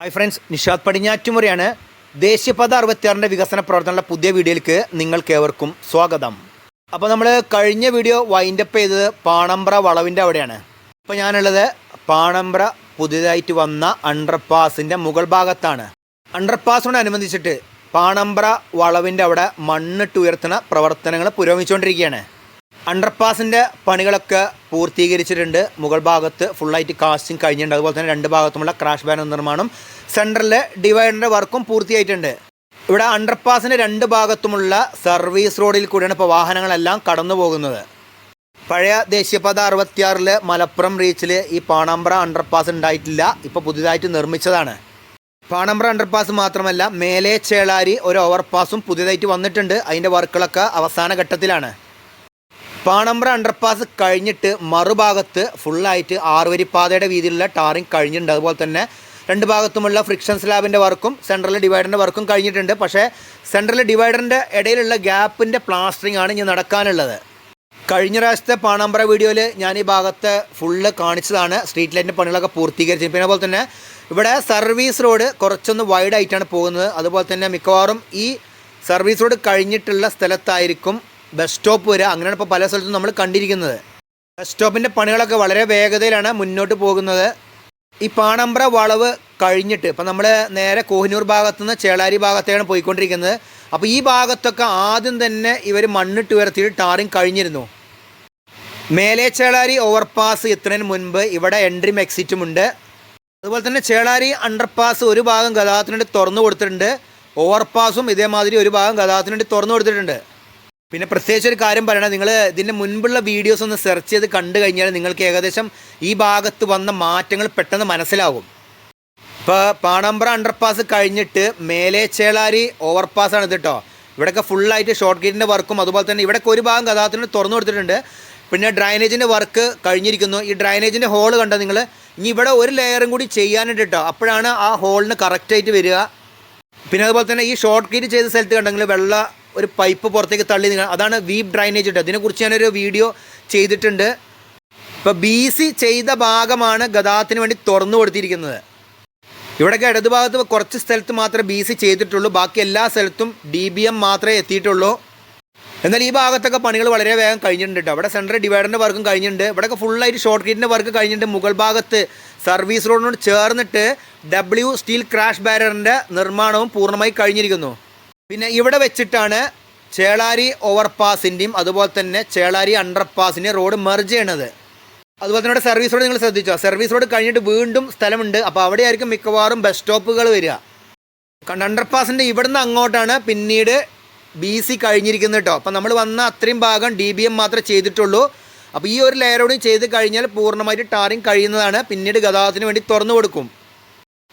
Hi friends Nishad പടിഞ്ഞാറ്റുമുറിയാണ് ദേശീയപാത അറുപത്തിയാറിന്റെ വികസന പ്രവർത്തനങ്ങളുടെ പുതിയ വീഡിയോയിലേക്ക് നിങ്ങൾക്കേവർക്കും സ്വാഗതം. അപ്പോൾ നമ്മൾ കഴിഞ്ഞ വീഡിയോ വൈൻഡപ്പ് ചെയ്തത് പാണമ്പ്ര വളവിന്റെ അവിടെയാണ്. ഇപ്പോൾ ഞാനുള്ളത് പാണമ്പ്ര പുതിയതായിട്ട് വന്ന അണ്ടർപാസിന്റെ മുകൾ ഭാഗത്താണ്. അണ്ടർപാസിനോടനുബന്ധിച്ചിട്ട് പാണമ്പ്ര വളവിന്റെ അവിടെ മണ്ണിട്ട് ഉയർത്തുന്ന പ്രവർത്തനങ്ങൾ പുരോഗമിച്ചുകൊണ്ടിരിക്കുകയാണ്. അണ്ടർപാസിന്റെ പണികളൊക്കെ പൂർത്തീകരിച്ചിട്ടുണ്ട്. മുകൾ ഭാഗത്ത് ഫുള്ളായിട്ട് കാസ്റ്റിംഗ് കഴിഞ്ഞിട്ടുണ്ട്. അതുപോലെ തന്നെ രണ്ട് ഭാഗത്തുമുള്ള ക്രാഷ് ബാനർ നിർമ്മാണം. സെന്ററിലെ ഡിവൈഡറിന്റെ വർക്കും പൂർത്തിയായിട്ടുണ്ട്. ഇവിടെ അണ്ടർപാസിന്റെ രണ്ട് ഭാഗത്തുമുള്ള സർവീസ് റോഡിൽ കൂടിയാണ് ഇപ്പോൾ വാഹനങ്ങളെല്ലാം കടന്നു പോകുന്നത്. പഴയ ദേശീയപാത അറുപത്തിയാറിൽ മലപ്പുറം റീച്ചിൽ ഈ പാണാമ്പ്ര അണ്ടർപാസ് ഉണ്ടായിട്ടില്ല. ഇപ്പോൾ പുതിയതായിട്ട് നിർമ്മിച്ചതാണ്. പാണമ്പ്ര അണ്ടർപാസ് മാത്രമല്ല മേലെ ചേളാരി ഒരു ഓവർപാസും പുതിയതായിട്ട് വന്നിട്ടുണ്ട്. അതിന്റെ വർക്കുകളൊക്കെ അവസാന ഘട്ടത്തിലാണ്. പാണമ്പ്ര അണ്ടർപാസ് കഴിഞ്ഞിട്ട് മറുഭാഗത്ത് ഫുള്ളായിട്ട് ആറുവരിപ്പാതയുടെ വീതിയിലുള്ള ടാറിങ് കഴിഞ്ഞിട്ടുണ്ട്. അതുപോലെ തന്നെ രണ്ട് ഭാഗത്തുമുള്ള ഫ്രിക്ഷൻ സ്ലാബിന്റെ വർക്കും സെൻട്രൽ ഡിവൈഡറിന്റെ വർക്കും കഴിഞ്ഞിട്ടുണ്ട്. പക്ഷേ സെൻട്രൽ ഡിവൈഡറിന്റെ ഇടയിലുള്ള ഗ്യാപ്പിന്റെ പ്ലാസ്റ്ററിംഗ് ആണ് ഇനി നടക്കാനുള്ളത്. കഴിഞ്ഞ പ്രാവശ്യത്തെ പാണമ്പ്ര വീഡിയോയിൽ ഞാൻ ഈ ഭാഗത്ത് ഫുള്ള് കാണിച്ചതാണ്. സ്ട്രീറ്റ് ലൈറ്റിന്റെ പണികളൊക്കെ പൂർത്തീകരിച്ചത് പിന്നെ അതുപോലെ തന്നെ ഇവിടെ സർവീസ് റോഡ് കുറച്ചൊന്ന് വൈഡായിട്ടാണ് പോകുന്നത്. അതുപോലെ തന്നെ മിക്കവാറും ഈ സർവീസ് റോഡ് കഴിഞ്ഞിട്ടുള്ള സ്ഥലത്തായിരിക്കും ബസ് സ്റ്റോപ്പ് വരിക. അങ്ങനെയാണ് ഇപ്പോൾ പല സ്ഥലത്തും നമ്മൾ കണ്ടിരിക്കുന്നത്. ബസ് സ്റ്റോപ്പിന്റെ പണികളൊക്കെ വളരെ വേഗതയിലാണ് മുന്നോട്ട് പോകുന്നത്. ഈ പാണമ്പ്ര വളവ് കഴിഞ്ഞിട്ട് ഇപ്പം നമ്മൾ നേരെ കോഹിനൂർ ഭാഗത്തു നിന്ന് ചേളാരി ഭാഗത്തേക്കാണ് പോയിക്കൊണ്ടിരിക്കുന്നത്. അപ്പോൾ ഈ ഭാഗത്തൊക്കെ ആദ്യം തന്നെ ഇവർ മണ്ണിട്ട് ഉയർത്തിയിട്ട് ടാറിങ് കഴിഞ്ഞിരുന്നു. മേലെ ചേളാരി ഓവർപാസ് എത്തുന്നതിന് മുൻപ് ഇവിടെ എൻട്രിയും എക്സിറ്റും ഉണ്ട്. അതുപോലെ തന്നെ ചേളാരി അണ്ടർപാസ് ഒരു ഭാഗം ഗതാഗതത്തിന് വേണ്ടി തുറന്നു കൊടുത്തിട്ടുണ്ട്. ഓവർപാസും ഇതേമാതിരി ഒരു ഭാഗം ഗതാഗതത്തിന് വേണ്ടി തുറന്നു കൊടുത്തിട്ടുണ്ട്. പിന്നെ പ്രത്യേകിച്ച് ഒരു കാര്യം പറയണം നിങ്ങൾ ഇതിന്റെ മുൻപുള്ള വീഡിയോസ് ഒന്ന് സെർച്ച് ചെയ്ത് കണ്ടു കഴിഞ്ഞാൽ നിങ്ങൾക്ക് ഏകദേശം ഈ ഭാഗത്ത് വന്ന മാറ്റങ്ങൾ പെട്ടെന്ന് മനസ്സിലാകും ഇപ്പോൾ പാണമ്പ്ര അണ്ടർപാസ് കഴിഞ്ഞിട്ട് മേലെ ചേളാരി ഓവർപാസ് ആണ് ഇത് കേട്ടോ ഇവിടെയൊക്കെ ഫുള്ളായിട്ട് ഷോർട്ട് ഗേറ്റിന്റെ വർക്കും അതുപോലെ തന്നെ ഇവിടെയൊക്കെ ഒരു ഭാഗം കഥാത്തിന് തുറന്നു കൊടുത്തിട്ടുണ്ട്. പിന്നെ ഡ്രൈനേജിന്റെ വർക്ക് കഴിഞ്ഞിരിക്കുന്നു. ഈ ഡ്രൈനേജിന്റെ ഹോൾ കണ്ടോ നിങ്ങൾ ഇനി ഇവിടെ ഒരു ലെയറും കൂടി ചെയ്യാനുണ്ട് കേട്ടോ അപ്പോഴാണ് ആ ഹോളിന് കറക്റ്റായിട്ട് വരിക. പിന്നെ അതുപോലെ തന്നെ ഈ ഷോർട്ട് ഗേറ്റ് ചെയ്ത സ്ഥലത്ത് കണ്ടെങ്കിൽ വെള്ള ഒരു പൈപ്പ് പുറത്തേക്ക് തള്ളി നിങ്ങൾ അതാണ് വീപ്പ് ഡ്രൈനേജ് കേട്ടോ അതിനെക്കുറിച്ച് ഞാനൊരു വീഡിയോ ചെയ്തിട്ടുണ്ട്. ഇപ്പോൾ ബി സി ചെയ്ത ഭാഗമാണ് ഗതാഗതത്തിന് വേണ്ടി തുറന്നു കൊടുത്തിരിക്കുന്നത്. ഇവിടെയൊക്കെ ഇടതുഭാഗത്ത് കുറച്ച് സ്ഥലത്ത് മാത്രമേ ബി സി ചെയ്തിട്ടുള്ളൂ. ബാക്കി എല്ലാ സ്ഥലത്തും ഡി ബി എം മാത്രമേ എത്തിയിട്ടുള്ളൂ. എന്നാൽ ഈ ഭാഗത്തൊക്കെ പണികൾ വളരെ വേഗം കഴിഞ്ഞിട്ടുണ്ട് കേട്ടോ അവിടെ സെൻട്രൽ ഡിവൈഡറിന്റെ വർക്കും കഴിഞ്ഞിട്ടുണ്ട്. ഇവിടെയൊക്കെ ഫുള്ളായിട്ട് ഷോർട്ട് കീറ്റിന്റെ വർക്ക് കഴിഞ്ഞിട്ടുണ്ട്. മുകൾ ഭാഗത്ത് സർവീസ് റോഡിനോട് ചേർന്നിട്ട് ഡബ്ല്യു സ്റ്റീൽ ക്രാഷ് ബാരറിന്റെ നിർമ്മാണവും പൂർണമായി കഴിഞ്ഞിരിക്കുന്നു. പിന്നെ ഇവിടെ വെച്ചിട്ടാണ് ചേളാരി ഓവർപാസിന്റെയും അതുപോലെ തന്നെ ചേളാരി അണ്ടർപാസിന്റെയും റോഡ് മെർജ് ചെയ്യണത്. അതുപോലെ തന്നെ ഇവിടെ സർവീസ് റോഡ് നിങ്ങൾ ശ്രദ്ധിച്ചോ? സർവീസ് റോഡ് കഴിഞ്ഞിട്ട് വീണ്ടും സ്ഥലമുണ്ട്. അപ്പോൾ അവിടെയായിരിക്കും മിക്കവാറും ബസ് സ്റ്റോപ്പുകൾ വരിക. കണ്ട? അണ്ടർപാസിന്റെ ഇവിടുന്ന് അങ്ങോട്ടാണ് പിന്നീട് ബി സി കഴിഞ്ഞിരിക്കുന്നത് കേട്ടോ അപ്പം നമ്മൾ വന്ന അത്രയും ഭാഗം ഡി ബി എം മാത്രമേ ചെയ്തിട്ടുള്ളൂ. അപ്പോൾ ഈ ഒരു ലെയറോട് ചെയ്ത് കഴിഞ്ഞാൽ പൂർണമായിട്ട് ടാറിങ് കഴിയുന്നതാണ്. പിന്നീട് ഗതാഗതത്തിന് വേണ്ടി തുറന്നു കൊടുക്കും.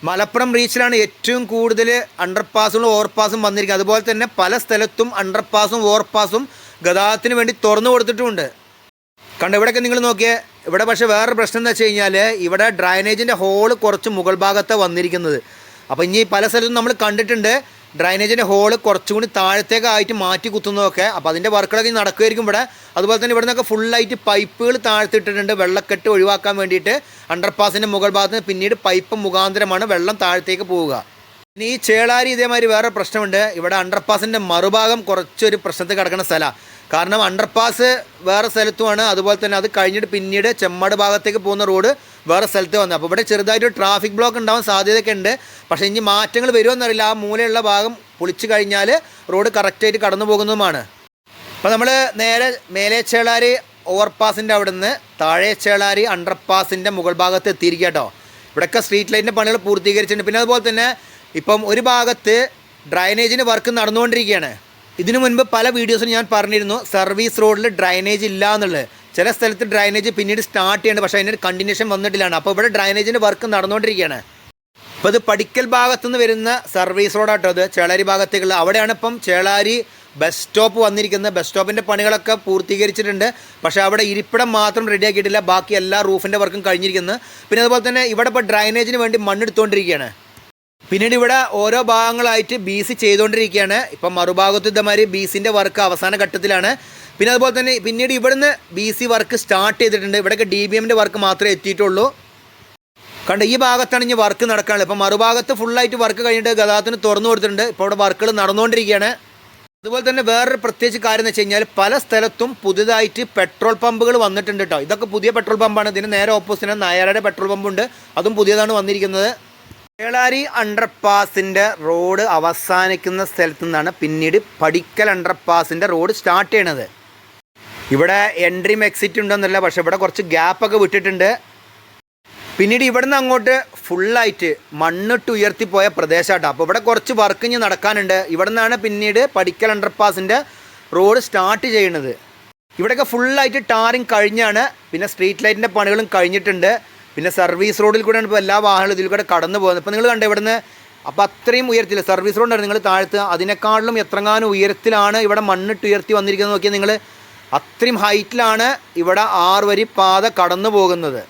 മലപ്പുറം റീച്ചിലാണ് ഏറ്റവും കൂടുതൽ അണ്ടർപാസുകളും ഓവർപാസും വന്നിരിക്കുന്നത്. അതുപോലെ തന്നെ പല സ്ഥലത്തും അണ്ടർപാസും ഓവർപാസും ഗതാഗതത്തിന് വേണ്ടി തുറന്നു കൊടുത്തിട്ടുമുണ്ട്. കണ്ട ഇവിടെയൊക്കെ നിങ്ങൾ നോക്കിയേ. ഇവിടെ പക്ഷേ വേറൊരു പ്രശ്നം എന്ന് വെച്ച് കഴിഞ്ഞാൽ ഇവിടെ ഡ്രൈനേജിന്റെ ഹോൾ കുറച്ച് മുകൾ ഭാഗത്താണ് വന്നിരിക്കുന്നത്. അപ്പോൾ ഇനി പല സ്ഥലത്തും നമ്മൾ കണ്ടിട്ടുണ്ട്. ഡ്രൈനേജിന്റെ ഹോൾ കുറച്ചുകൂടി താഴത്തേക്കായിട്ട് മാറ്റി കുത്തുന്നതൊക്കെ അപ്പോൾ അതിന്റെ വർക്കുകളൊക്കെ നടക്കുമായിരിക്കും ഇവിടെ. അതുപോലെ തന്നെ ഇവിടെ നിന്നൊക്കെ ഫുള്ളായിട്ട് പൈപ്പുകൾ താഴ്ത്തിട്ടിട്ടുണ്ട് വെള്ളക്കെട്ട് ഒഴിവാക്കാൻ വേണ്ടിയിട്ട് അണ്ടർപാസിന്റെ മുകൾ ഭാഗത്ത് പിന്നീട് പൈപ്പ് മുഖാന്തരമാണ് വെള്ളം താഴത്തേക്ക് പോവുക. ഇനി ഈ ചേളാരി ഇതേമാതിരി വേറെ പ്രശ്നമുണ്ട്. ഇവിടെ അണ്ടർപാസിന്റെ മറുഭാഗം കുറച്ചൊരു പ്രശ്നത്തിൽ കിടക്കുന്ന സ്ഥലമാണ് കാരണം അണ്ടർപാസ് വേറെ സ്ഥലത്തുമാണ്. അതുപോലെ തന്നെ അത് കഴിഞ്ഞിട്ട് പിന്നീട് ചെമ്മട് ഭാഗത്തേക്ക് പോകുന്ന റോഡ് വേറെ സ്ഥലത്ത് വന്നത് അപ്പോൾ ഇവിടെ ചെറുതായിട്ട് ട്രാഫിക് ബ്ലോക്ക് ഉണ്ടാവാൻ സാധ്യതയൊക്കെ ഉണ്ട്. പക്ഷേ ഇനി മാറ്റങ്ങൾ വരുമെന്നറിയില്ല ആ മൂലയുള്ള ഭാഗം പൊളിച്ചു കഴിഞ്ഞാൽ റോഡ് കറക്റ്റായിട്ട് കടന്നു പോകുന്നതുമാണ്. അപ്പോൾ നമ്മൾ നേരെ മേലെ ചേളാരി ഓവർപാസിന്റെ അവിടെ നിന്ന് താഴെ ചേളാരി അണ്ടർപാസിന്റെ മുകൾ ഭാഗത്ത് എത്തിയിരിക്കുക കേട്ടോ ഇവിടെയൊക്കെ സ്ട്രീറ്റ് ലൈറ്റിന്റെ പണികൾ പൂർത്തീകരിച്ചിട്ടുണ്ട്. പിന്നെ അതുപോലെ തന്നെ ഇപ്പം ഒരു ഭാഗത്ത് ഡ്രൈനേജിന് വർക്ക് നടന്നുകൊണ്ടിരിക്കുകയാണ്. ഇതിനു മുൻപ് പല വീഡിയോസിലും ഞാൻ പറഞ്ഞിരുന്നു സർവീസ് റോഡിൽ ഡ്രൈനേജ് ഇല്ല എന്നുള്ളത്. ചില സ്ഥലത്ത് ഡ്രൈനേജ് പിന്നീട് സ്റ്റാർട്ട് ചെയ്യേണ്ടത് പക്ഷേ അതിന്റെ കണ്ടിന്യൂഷൻ വന്നിട്ടില്ലാണ് അപ്പോൾ ഇവിടെ ഡ്രൈനേജിന്റെ വർക്ക് നടന്നുകൊണ്ടിരിക്കുകയാണ്. ഇപ്പോൾ ഇത് പടിക്കൽ ഭാഗത്തുനിന്ന് വരുന്ന സർവീസ് റോഡാട്ടോ അത് ചേളാരി ഭാഗത്തേക്കുള്ള. അവിടെയാണ് ഇപ്പം ചേളാരി ബസ് സ്റ്റോപ്പ് വന്നിരിക്കുന്നത്. ബസ് സ്റ്റോപ്പിന്റെ പണികളൊക്കെ പൂർത്തീകരിച്ചിട്ടുണ്ട്. പക്ഷേ അവിടെ ഇരിപ്പിടം മാത്രം റെഡിയാക്കിയിട്ടില്ല ബാക്കി എല്ലാ റൂഫിന്റെ വർക്കും കഴിഞ്ഞിരിക്കുന്നത് പിന്നെ അതുപോലെ തന്നെ ഇവിടെ ഇപ്പോൾ ഡ്രൈനേജിന് വേണ്ടി മണ്ണെടുത്തുകൊണ്ടിരിക്കുകയാണ് പിന്നീട് ഇവിടെ ഓരോ ഭാഗങ്ങളായിട്ട് ബി സി ചെയ്തുകൊണ്ടിരിക്കുകയാണ്. ഇപ്പം മറുഭാഗത്ത് ഇതേമാതിരി ബി സിന്റെ വർക്ക് അവസാന ഘട്ടത്തിലാണ്. പിന്നെ അതുപോലെ തന്നെ പിന്നീട് ഇവിടുന്ന് ബി സി വർക്ക് സ്റ്റാർട്ട് ചെയ്തിട്ടുണ്ട്. ഇവിടെയൊക്കെ ഡി ബി എമ്മിന്റെ വർക്ക് മാത്രമേ എത്തിയിട്ടുള്ളൂ. കണ്ട ഈ ഭാഗത്താണ് ഇനി വർക്ക് നടക്കാനുള്ളത്. ഇപ്പം മറുഭാഗത്ത് ഫുള്ളായിട്ട് വർക്ക് കഴിഞ്ഞിട്ട് ഗതാഗതത്തിന് തുറന്നു കൊടുത്തിട്ടുണ്ട്. ഇപ്പോൾ ഇവിടെ വർക്കുകൾ നടന്നുകൊണ്ടിരിക്കുകയാണ്. അതുപോലെ തന്നെ വേറൊരു പ്രത്യേകിച്ച് കാര്യം എന്ന് വെച്ച് കഴിഞ്ഞാൽ പല സ്ഥലത്തും പുതുതായിട്ട് പെട്രോൾ പമ്പുകൾ വന്നിട്ടുണ്ട് കേട്ടോ ഇതൊക്കെ പുതിയ പെട്രോൾ പമ്പാണ് ഇതിന് നേരെ ഓപ്പോസിറ്റ് നായരുടെ പെട്രോൾ പമ്പുണ്ട് അതും പുതിയതാണ് വന്നിരിക്കുന്നത്. കേളാരി അണ്ടർപാസിന്റെ റോഡ് അവസാനിക്കുന്ന സ്ഥലത്തു നിന്നാണ് പിന്നീട് പടിക്കൽ അണ്ടർപാസിന്റെ റോഡ് സ്റ്റാർട്ട് ചെയ്യണത്. ഇവിടെ എൻട്രിയും എക്സിറ്റ് ഉണ്ടെന്നല്ല പക്ഷെ ഇവിടെ കുറച്ച് ഗ്യാപ്പൊക്കെ വിട്ടിട്ടുണ്ട്. പിന്നീട് ഇവിടുന്ന് അങ്ങോട്ട് ഫുള്ളായിട്ട് മണ്ണിട്ട് ഉയർത്തിപ്പോയ പ്രദേശമാട്ടോ അപ്പോൾ ഇവിടെ കുറച്ച് വർക്ക് ഇനി നടക്കാനുണ്ട്. ഇവിടെ നിന്നാണ് പിന്നീട് പടിക്കൽ അണ്ടർപാസിന്റെ റോഡ് സ്റ്റാർട്ട് ചെയ്യണത്. ഇവിടെയൊക്കെ ഫുള്ളായിട്ട് ടാറിങ് കഴിഞ്ഞാണ്. പിന്നെ സ്ട്രീറ്റ് ലൈറ്റിന്റെ പണികളും കഴിഞ്ഞിട്ടുണ്ട്. പിന്നെ സർവീസ് റോഡിൽ കൂടെയാണ് ഇപ്പോൾ എല്ലാ വാഹനങ്ങളും ഇതിൽ കൂടെ കടന്നു പോകുന്നത്. ഇപ്പോൾ നിങ്ങൾ കണ്ടോ ഇവിടുന്ന്? അപ്പോൾ അത്രയും ഉയരത്തിൽ സർവീസ് റോഡാണ് നിങ്ങൾ താഴ്ത്ത് അതിനേക്കാളിലും എത്രങ്ങാനും ഉയരത്തിലാണ് ഇവിടെ മണ്ണിട്ട് ഉയർത്തി വന്നിരിക്കുന്നത് നോക്കിയാൽ നിങ്ങൾ അത്രയും ഹൈറ്റിലാണ് ഇവിടെ ആറ് വരി പാത കടന്നു പോകുന്നത്.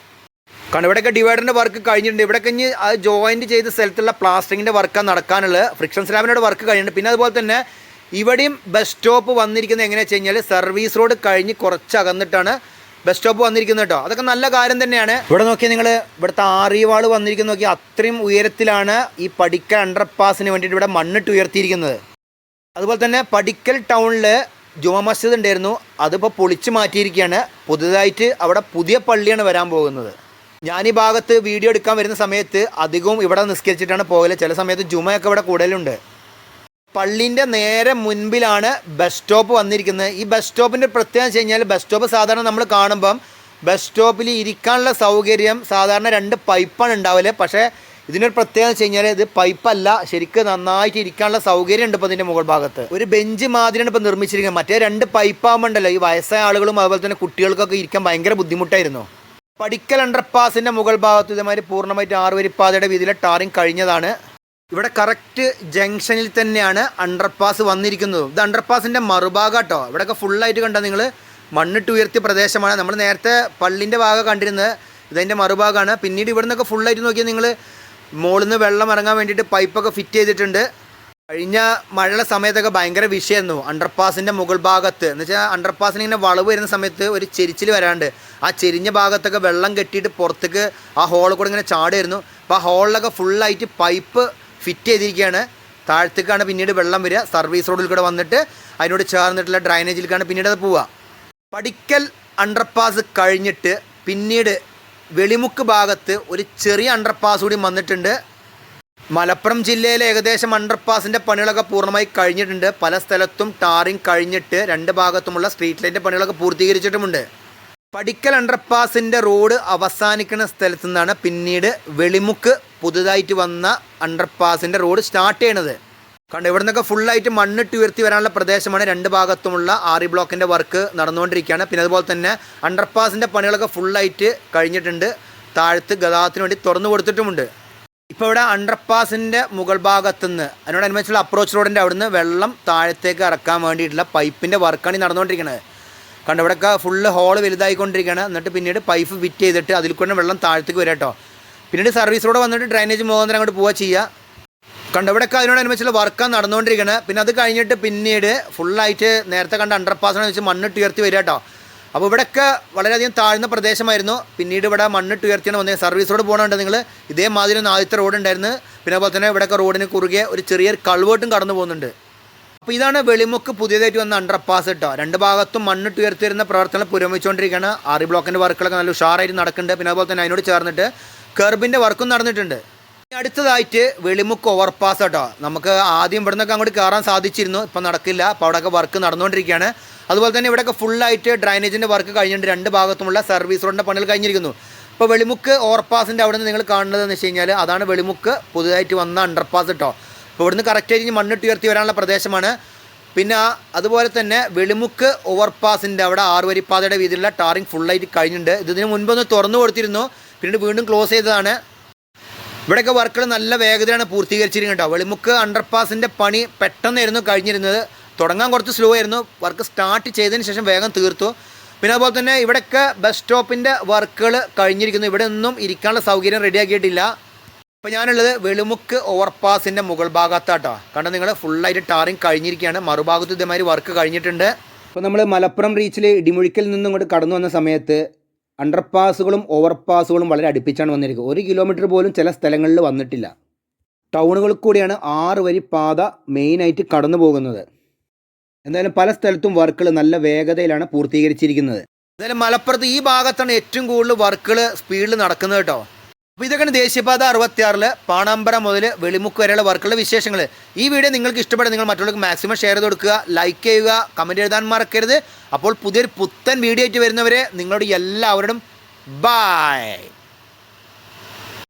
കാരണം ഇവിടെയൊക്കെ ഡിവൈഡറിന്റെ വർക്ക് കഴിഞ്ഞിട്ടുണ്ട്. ഇവിടെ ഇനി അത് ജോയിന്റ് ചെയ്ത സ്ഥലത്തുള്ള പ്ലാസ്റ്റിങ്ങിന്റെ വർക്കാണ് നടക്കാനുള്ളത്. ഫ്രിക്ഷൻ സ്ലാബിനോട് വർക്ക് കഴിഞ്ഞിട്ടുണ്ട്. പിന്നെ അതുപോലെ തന്നെ ഇവിടെയും ബസ് സ്റ്റോപ്പ് വന്നിരിക്കുന്നത് എങ്ങനെയാണെന്ന് വെച്ച് കഴിഞ്ഞാൽ സർവീസ് റോഡ് കഴിഞ്ഞ് കുറച്ച് അകന്നിട്ടാണ് ബസ് സ്റ്റോപ്പ് വന്നിരിക്കുന്നത് കേട്ടോ. അതൊക്കെ നല്ല കാര്യം തന്നെയാണ്. ഇവിടെ നോക്കിയാൽ നിങ്ങൾ ഇവിടുത്തെ ആറിവാൾ വന്നിരിക്കുന്ന നോക്കിയാൽ അത്രയും ഉയരത്തിലാണ് ഈ പടിക്കൽ അണ്ടർപാസിന് വേണ്ടിയിട്ട് ഇവിടെ മണ്ണിട്ട് ഉയർത്തിയിരിക്കുന്നത്. അതുപോലെ തന്നെ പടിക്കൽ ടൗണിൽ ജുമാ മസ്ജിദ് ഉണ്ടായിരുന്നു. അതിപ്പോൾ പൊളിച്ചു മാറ്റിയിരിക്കുകയാണ്. പുതുതായിട്ട് അവിടെ പുതിയ പള്ളിയാണ് വരാൻ പോകുന്നത്. ഞാൻ ഈ ഭാഗത്ത് വീഡിയോ എടുക്കാൻ വരുന്ന സമയത്ത് അധികവും ഇവിടെ നിസ്കരിച്ചിട്ടാണ് പോകൽ. ചില സമയത്ത് ജുമയൊക്കെ ഇവിടെ കൂടുതലുണ്ട്. പള്ളിന്റെ നേരെ മുൻപിലാണ് ബസ് സ്റ്റോപ്പ് വന്നിരിക്കുന്നത്. ഈ ബസ് സ്റ്റോപ്പിന്റെ പ്രത്യേകത വെച്ച് കഴിഞ്ഞാൽ ബസ് സ്റ്റോപ്പ് സാധാരണ നമ്മൾ കാണുമ്പം ബസ് സ്റ്റോപ്പിൽ ഇരിക്കാനുള്ള സൗകര്യം സാധാരണ രണ്ട് പൈപ്പാണ് ഉണ്ടാവില്ല പക്ഷേ ഇതിനൊരു പ്രത്യേകത വെച്ച് കഴിഞ്ഞാൽ ഇത് പൈപ്പല്ല. ശരിക്കും നന്നായിട്ട് ഇരിക്കാനുള്ള സൗകര്യം ഉണ്ട് ഇപ്പോൾ ഇതിന്റെ മുകൾ ഭാഗത്ത്. ഒരു ബെഞ്ച് മാതിരിയാണ് ഇപ്പോൾ നിർമ്മിച്ചിരിക്കുന്നത്. മറ്റേ രണ്ട് പൈപ്പാകുമ്പോണ്ടല്ലോ ഈ വയസ്സായ ആളുകളും അതുപോലെ തന്നെ കുട്ടികൾക്കൊക്കെ ഇരിക്കാൻ ഭയങ്കര ബുദ്ധിമുട്ടായിരുന്നു. പടിക്കൽ അണ്ടർപാസിന്റെ മുകൾ ഭാഗത്ത് ഇതേമാതിരി പൂർണമായിട്ട് ആറുവരിപ്പാതയുടെ വീതിയിലെ ടാറിങ് കഴിഞ്ഞതാണ്. ഇവിടെ കറക്റ്റ് ജംഗ്ഷനിൽ തന്നെയാണ് അണ്ടർപാസ് വന്നിരിക്കുന്നത്. ഇത് അണ്ടർപാസിന്റെ മറുഭാഗം കേട്ടോ ഇവിടെയൊക്കെ ഫുള്ളായിട്ട് കണ്ടാൽ നിങ്ങൾ മണ്ണിട്ട് ഉയർത്തിയ പ്രദേശമാണ്. നമ്മൾ നേരത്തെ പള്ളിന്റെ ഭാഗം കണ്ടിരുന്നത്. ഇതിന്റെ മറുഭാഗമാണ് പിന്നീട് ഇവിടെ നിന്നൊക്കെ ഫുള്ളായിട്ട് നോക്കിയാൽ നിങ്ങൾ മുകളിൽ നിന്ന് വെള്ളം ഇറങ്ങാൻ വേണ്ടിയിട്ട് പൈപ്പൊക്കെ ഫിറ്റ് ചെയ്തിട്ടുണ്ട്. കഴിഞ്ഞ മഴയുടെ സമയത്തൊക്കെ ഭയങ്കര വിഷയമായിരുന്നു അണ്ടർപാസിന്റെ മുകൾ ഭാഗത്ത്. എന്ന് വെച്ചാൽ അണ്ടർപാസിന് ഇങ്ങനെ വളവ് വരുന്ന സമയത്ത് ഒരു ചെരിച്ചിൽ വരാണ്ട്. ആ ചെരിഞ്ഞ ഭാഗത്തൊക്കെ വെള്ളം കെട്ടിയിട്ട് പുറത്തേക്ക് ആ ഹോളിൽ കൂടെ ഇങ്ങനെ ചാടായിരുന്നു. അപ്പോൾ ആ ഹോളിലൊക്കെ ഫുള്ളായിട്ട് പൈപ്പ് ഫിറ്റ് ചെയ്തിരിക്കുകയാണ്. താഴത്തേക്കാണ് പിന്നീട് വെള്ളം വരിക. സർവീസ് റോഡിൽ കൂടെ വന്നിട്ട് അതിനോട് ചേർന്നിട്ടുള്ള ഡ്രൈനേജിലേക്കാണ് പിന്നീട് അത് പോവുക. പടിക്കൽ അണ്ടർപാസ് കഴിഞ്ഞിട്ട് പിന്നീട് വെളിമുക്ക് ഭാഗത്ത് ഒരു ചെറിയ അണ്ടർപാസ് കൂടി വന്നിട്ടുണ്ട്. മലപ്പുറം ജില്ലയിലെ ഏകദേശം അണ്ടർപാസിന്റെ പണികളൊക്കെ പൂർണമായി കഴിഞ്ഞിട്ടുണ്ട്. പല സ്ഥലത്തും ടാറിങ് കഴിഞ്ഞിട്ട് രണ്ട് ഭാഗത്തുമുള്ള സ്ട്രീറ്റ് ലൈറ്റിന്റെ പണികളൊക്കെ പൂർത്തീകരിച്ചിട്ടുമുണ്ട്. പടിക്കൽ അണ്ടർപാസിന്റെ റോഡ് അവസാനിക്കുന്ന സ്ഥലത്തു നിന്നാണ് പിന്നീട് വെളിമുക്ക് പുതുതായിട്ട് വന്ന അണ്ടർപാസിന്റെ റോഡ് സ്റ്റാർട്ട് ചെയ്യണത്. കണ്ട് ഇവിടെ നിന്നൊക്കെ ഫുള്ളായിട്ട് മണ്ണിട്ട് ഉയർത്തി വരാനുള്ള പ്രദേശമാണ് രണ്ട് ഭാഗത്തുമുള്ള ആറി ബ്ലോക്കിന്റെ വർക്ക് നടന്നുകൊണ്ടിരിക്കുകയാണ്. പിന്നെ അതുപോലെ തന്നെ അണ്ടർപാസിന്റെ പണികളൊക്കെ ഫുള്ളായിട്ട് കഴിഞ്ഞിട്ടുണ്ട്. താഴത്ത് ഗതാഗതത്തിന് വേണ്ടി തുറന്നു കൊടുത്തിട്ടുമുണ്ട്. ഇപ്പോൾ ഇവിടെ അണ്ടർപാസിന്റെ മുകൾ ഭാഗത്തുനിന്ന് അതിനോടനുബന്ധിച്ചുള്ള അപ്രോച്ച് റോഡിന്റെ അവിടുന്ന് വെള്ളം താഴത്തേക്ക് ഇറക്കാൻ വേണ്ടിയിട്ടുള്ള പൈപ്പിന്റെ വർക്കാണ് ഈ നടന്നുകൊണ്ടിരിക്കുന്നത് കണ്ടോ ഇവിടെയൊക്കെ ഫുള്ള് ഹോൾ വലുതായിക്കൊണ്ടിരിക്കുകയാണ്. എന്നിട്ട് പിന്നീട് പൈപ്പ് ഫിറ്റ് ചെയ്തിട്ട് അതിൽ കൂടെ വെള്ളം താഴത്തേക്ക് വരാം കേട്ടോ. പിന്നീട് സർവീസ് റോഡ് വന്നിട്ട് ഡ്രൈനേജ് മുഖാന്തരം അങ്ങോട്ട് പോവുക ചെയ്യുക. കണ്ട ഇവിടെയൊക്കെ അതിനോടനുബന്ധിച്ചുള്ള വർക്കാണ് നടന്നുകൊണ്ടിരിക്കുന്നത് പിന്നെ അത് കഴിഞ്ഞിട്ട് പിന്നീട് ഫുള്ളായിട്ട് നേരത്തെ കണ്ട അണ്ടർപാസിനെ വെച്ച് മണ്ണ് ഉയർത്തി വരിക കേട്ടോ. അപ്പോൾ ഇവിടെയൊക്കെ വളരെയധികം താഴ്ന്ന പ്രദേശമായിരുന്നു. പിന്നീട് ഇവിടെ മണ്ണിട്ട് ഉയർത്തിയാണ് വന്നത്. സർവീസ് റോഡ് നിങ്ങൾ ഇതേമാതിരി ഒന്ന് ആദ്യത്തെ റോഡ് ഉണ്ടായിരുന്നു. പിന്നെ അതുപോലെ തന്നെ ഇവിടെയൊക്കെ റോഡിന് കുറുകെ ഒരു ചെറിയൊരു കൾവേട്ടും കടന്നു പോകുന്നുണ്ട്. അപ്പോൾ ഇതാണ് വെളിമുക്ക് പുതിയതായിട്ട് വന്ന അണ്ടർപാസ് കേട്ടോ രണ്ട് ഭാഗത്തും മണ്ണിട്ട് ഉയർത്തിരുന്ന പ്രവർത്തനം പുരോഗമിച്ചുകൊണ്ടിരിക്കുകയാണ്. ആറി ബ്ലോക്കിന്റെ വർക്കുകളൊക്കെ നല്ല ഉഷാറായിട്ട് നടക്കുന്നുണ്ട്. പിന്നെ അതുപോലെ തന്നെ അതിനോട് ചേർന്നിട്ട് കെർബിന്റെ വർക്കും നടന്നിട്ടുണ്ട്. അടുത്തതായിട്ട് വെളിമുക്ക് ഓവർപാസ് കേട്ടോ നമുക്ക് ആദ്യം ഇവിടെ നിന്നൊക്കെ അങ്ങോട്ട് കയറാൻ സാധിച്ചിരുന്നു. ഇപ്പം നടക്കില്ല. അപ്പോൾ അവിടെയൊക്കെ വർക്ക് നടന്നുകൊണ്ടിരിക്കുകയാണ്. അതുപോലെ തന്നെ ഇവിടെയൊക്കെ ഫുള്ളായിട്ട് ഡ്രൈനേജിന്റെ വർക്ക് കഴിഞ്ഞിട്ട് രണ്ട് ഭാഗത്തുമുള്ള സർവീസ് റോഡിന്റെ പണികൾ കഴിഞ്ഞിരിക്കുന്നു. ഇപ്പോൾ വെളിമുക്ക് ഓവർപാസിന്റെ അവിടെ നിന്ന് നിങ്ങൾ കാണുന്നത് എന്ന് വെച്ച് കഴിഞ്ഞാൽ അതാണ് വെളിമുക്ക് പുതുതായിട്ട് വന്ന അണ്ടർപാസ് കേട്ടോ അപ്പോൾ ഇവിടുന്ന് കറക്റ്റായിട്ട് മണ്ണിട്ട് ഉയർത്തി വരാനുള്ള പ്രദേശമാണ്. പിന്നെ അതുപോലെ തന്നെ വെളിമുക്ക് ഓവർപാസിന്റെ അവിടെ ആറുവരിപ്പാതയുടെ വീതിയിലുള്ള ടാറിങ് ഫുള്ളായിട്ട് കഴിഞ്ഞിട്ടുണ്ട്. ഇത് ഇതിന് മുൻപൊന്ന് തുറന്നു കൊടുത്തിരുന്നു. പിന്നീട് വീണ്ടും ക്ലോസ് ചെയ്തതാണ്. ഇവിടെയൊക്കെ വർക്കുകൾ നല്ല വേഗതയാണ് പൂർത്തീകരിച്ചിരിക്കുന്നത് കേട്ടോ. വെളിമുക്ക് അണ്ടർപാസിന്റെ പണി പെട്ടെന്നായിരുന്നു കഴിഞ്ഞിരുന്നത്. തുടങ്ങാൻ കുറച്ച് സ്ലോ ആയിരുന്നു. വർക്ക് സ്റ്റാർട്ട് ചെയ്തതിന് ശേഷം വേഗം തീർത്തു. പിന്നെ അതുപോലെ തന്നെ ഇവിടെയൊക്കെ ബസ് സ്റ്റോപ്പിന്റെ വർക്കുകൾ കഴിഞ്ഞിരിക്കുന്നു. ഇവിടെ ഒന്നും ഇരിക്കാനുള്ള സൗകര്യം റെഡിയാക്കിയിട്ടില്ല ഇപ്പോൾ ഞാനുള്ളത് വെളുമുക്ക് ഓവർപാസിന്റെ മുകൾ ഭാഗത്താട്ടോ. കണ്ട നിങ്ങൾ ഫുള്ളായിട്ട് ടാറിങ് കഴിഞ്ഞിരിക്കുകയാണ്. മറുഭാഗത്ത് ഇതേമാതിരി വർക്ക് കഴിഞ്ഞിട്ടുണ്ട്. ഇപ്പോൾ നമ്മൾ മലപ്പുറം റീച്ചിൽ ഇടിമുഴിക്കൽ നിന്നും ഇങ്ങോട്ട് കടന്നു വന്ന സമയത്ത് അണ്ടർപാസുകളും ഓവർപാസുകളും വളരെ അടുപ്പിച്ചാണ് വന്നിരിക്കുന്നത്. ഒരു കിലോമീറ്റർ പോലും ചില സ്ഥലങ്ങളിൽ വന്നിട്ടില്ല. ടൗണുകളിൽ കൂടിയാണ് ആറ് വരി പാത മെയിനായിട്ട് കടന്നു പോകുന്നത്. എന്തായാലും പല സ്ഥലത്തും വർക്കുകൾ നല്ല വേഗതയിലാണ് പൂർത്തീകരിച്ചിരിക്കുന്നത്. എന്തായാലും മലപ്പുറത്ത് ഈ ഭാഗത്താണ് ഏറ്റവും കൂടുതൽ വർക്കുകൾ സ്പീഡിൽ നടക്കുന്നത് കേട്ടോ. അപ്പോൾ ഇതൊക്കെയാണ് ദേശീയപാത അറുപത്തിയാറിൽ പാണാമ്പറ മുതൽ വെളിമുക്ക് വരെയുള്ള വർക്കുള്ള വിശേഷങ്ങൾ ഈ വീഡിയോ നിങ്ങൾക്ക് ഇഷ്ടപ്പെടും നിങ്ങൾ മറ്റുള്ളവർക്ക് മാക്സിമം ഷെയർ ചെയ്ത് കൊടുക്കുക ലൈക്ക് ചെയ്യുക കമന്റ് എഴുതാൻ മറക്കരുത്. അപ്പോൾ പുതിയൊരു പുത്തൻ വീഡിയോ ആയിട്ട് വരുന്നവരെ നിങ്ങളോട് എല്ലാവരോടും ബായ്